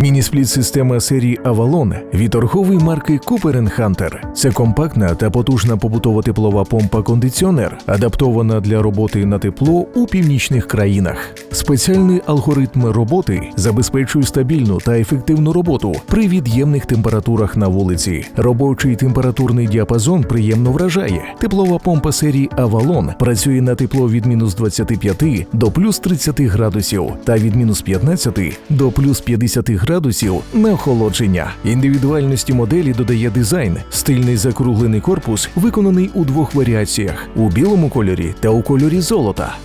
Міні-спліт-система серії Avalon від торгової марки Cooper Hunter. Це компактна та потужна побутова теплова помпа-кондиціонер, адаптована для роботи на тепло у північних країнах. Спеціальний алгоритм роботи забезпечує стабільну та ефективну роботу при від'ємних температурах на вулиці. Робочий температурний діапазон приємно вражає. Теплова помпа серії Avalon працює на тепло від мінус 25 до плюс 30 градусів та від мінус 15 до плюс 50 градусів на охолодження. Індивідуальності моделі додає дизайн, стильний закруглений корпус, виконаний у двох варіаціях у білому кольорі та у кольорі золота.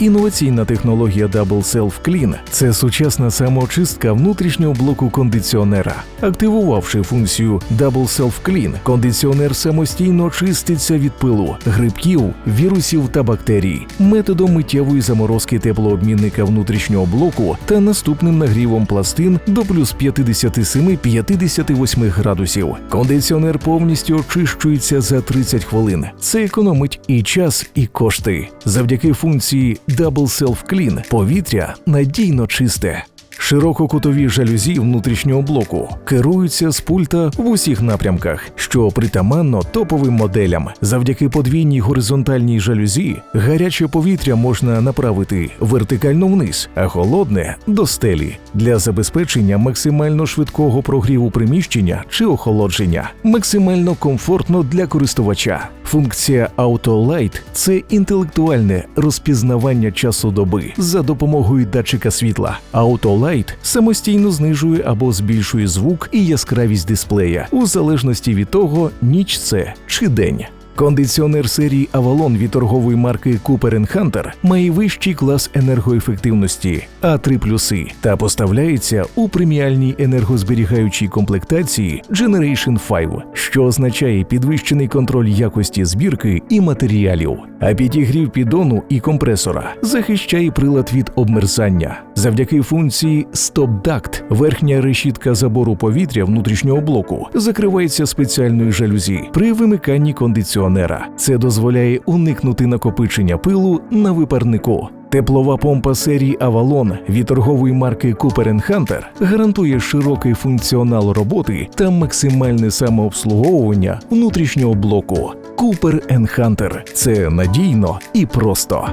Інноваційна технологія Double Self Clean – це сучасна самоочистка внутрішнього блоку кондиціонера. Активувавши функцію Double Self Clean, кондиціонер самостійно чиститься від пилу, грибків, вірусів та бактерій, методом миттєвої заморозки теплообмінника внутрішнього блоку та наступним нагрівом пластин до плюс 57-58 градусів. Кондиціонер повністю очищується за 30 хвилин. Це економить і час, і кошти. Завдяки функції Double Self Clean повітря надійно чисте. Ширококутові жалюзі внутрішнього блоку керуються з пульта в усіх напрямках, що притаманно топовим моделям. Завдяки подвійній горизонтальній жалюзі гаряче повітря можна направити вертикально вниз, а холодне до стелі для забезпечення максимально швидкого прогріву приміщення чи охолодження, максимально комфортно для користувача. Функція AutoLight – це інтелектуальне розпізнавання часу доби за допомогою датчика світла. AutoLight самостійно знижує або збільшує звук і яскравість дисплея у залежності від того, ніч це чи день. Кондиціонер серії Avalon від торгової марки Cooper Hunter має вищий клас енергоефективності А3+, та поставляється у преміальній енергозберігаючій комплектації Generation 5, що означає підвищений контроль якості збірки і матеріалів. А підігрів піддону і компресора захищає прилад від обмерзання. Завдяки функції Duct верхня решітка забору повітря внутрішнього блоку закривається спеціальною жалюзі при вимиканні кондиціонера. Це дозволяє уникнути накопичення пилу на випарнику. Теплова помпа серії Avalon від торгової марки Cooper Hunter гарантує широкий функціонал роботи та максимальне самообслуговування внутрішнього блоку. Cooper Hunter – це надійно і просто.